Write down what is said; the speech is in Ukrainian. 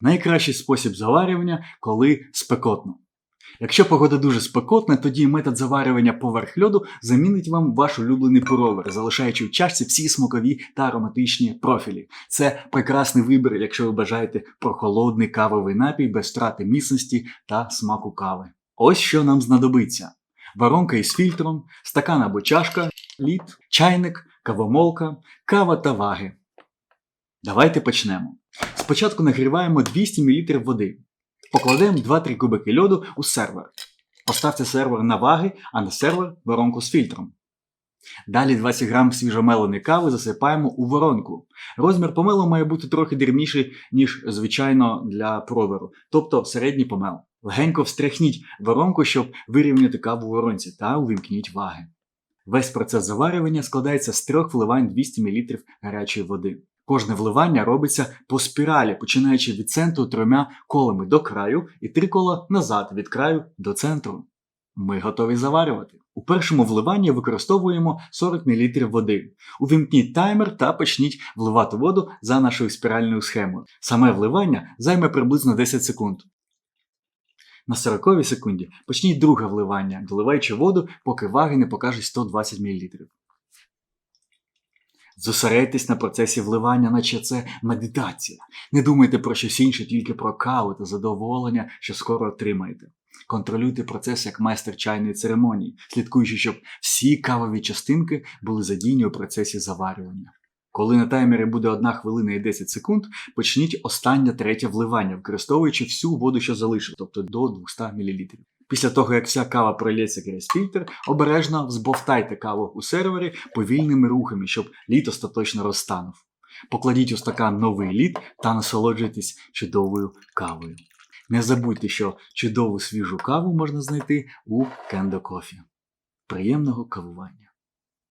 Найкращий спосіб заварювання, коли спекотно. Якщо погода дуже спекотна, тоді метод заварювання поверх льоду замінить вам ваш улюблений пуровер, залишаючи в чашці всі смакові та ароматичні профілі. Це прекрасний вибір, якщо ви бажаєте прохолодний кавовий напій без втрати міцності та смаку кави. Ось що нам знадобиться: воронка із фільтром, стакан або чашка, лід, чайник, кавомолка, кава та ваги. Давайте почнемо. Спочатку нагріваємо 200 мл води. Покладемо 2-3 кубики льоду у сервер. Поставте сервер на ваги, а на сервер воронку з фільтром. Далі 20 грам свіжомеленої кави засипаємо у воронку. Розмір помелу має бути трохи дрібніший, ніж звичайно для проверу, тобто середній помел. Легенько встряхніть воронку, щоб вирівняти каву у воронці та увімкніть ваги. Весь процес заварювання складається з трьох вливань 200 мл гарячої води. Кожне вливання робиться по спіралі, починаючи від центру трьома колами до краю і три кола назад від краю до центру. Ми готові заварювати. У першому вливанні використовуємо 40 мл води. Увімкніть таймер та почніть вливати воду за нашою спіральною схемою. Саме вливання займе приблизно 10 секунд. На 40 секунді почніть друге вливання, доливаючи воду, поки ваги не покажуть 120 мл. Зосередьтесь на процесі вливання, наче це медитація. Не думайте про щось інше, тільки про каву та задоволення, що скоро отримаєте. Контролюйте процес як майстер чайної церемонії, слідкуючи, щоб всі кавові частинки були задіяні у процесі заварювання. Коли на таймері буде 1 хвилина і 10 секунд, почніть останнє третє вливання, використовуючи всю воду, що залишив, тобто до 200 мл. Після того, як вся кава пролється крізь фільтр, обережно взбовтайте каву у сервері повільними рухами, щоб лід остаточно розтанув. Покладіть у стакан новий лід та насолоджуйтесь чудовою кавою. Не забудьте, що чудову свіжу каву можна знайти у Кендо Кофі. Приємного кавування!